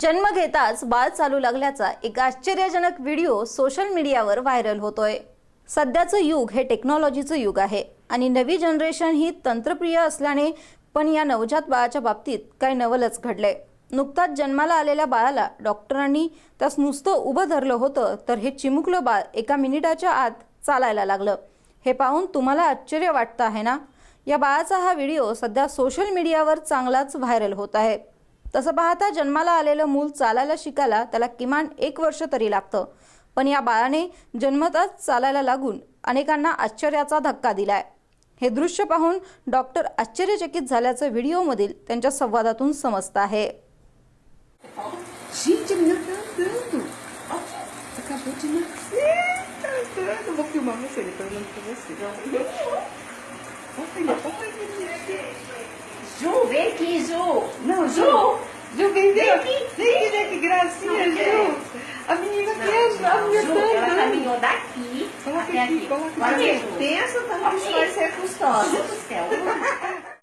जन्म घेताच बाळ चालू लागल्याचा एक आश्चर्यजनक व्हिडिओ सोशल मीडियावर व्हायरल होतोय. सध्याचं युग हे टेक्नॉलॉजीचं युग आहे आणि नवी जनरेशन ही तंत्रप्रिय असल्याने पण या नवजात बाळाच्या बाबतीत काही नवलच घडलंय. नुकताच जन्माला आलेल्या बाळाला डॉक्टरांनी त्यास नुसतं उभं धरलं होतं तर हे चिमुकलं बाळ एका मिनिटाच्या आत चालायला लागलं. हे पाहून तुम्हाला आश्चर्य वाटतं आहे ना? या बाळाचा हा व्हिडिओ सध्या सोशल मीडियावर चांगलाच व्हायरल होत आहे. तसं पाहता जन्माला आलेलं मूल चालायला शिकायला त्याला किमान एक वर्ष तरी लागतं. पण या बाळाने जन्मताच चालायला लागून अनेकांना आश्चर्याचा धक्का दिलाय. हे दृश्य पाहून डॉक्टर आश्चर्यचकित झाल्याचं व्हिडिओमधील त्यांच्या संवादातून समजतं आहे. Vem aqui, Ju. Não, Ju. Ju, vem. Vem aqui, né? Que gracinha, Ju. A menina quer ajudar a minha Ju, ela tanda. caminhou daqui Coloca aqui, aqui. coloca aqui. Pensa também que vai ser custosa. Ju do céu.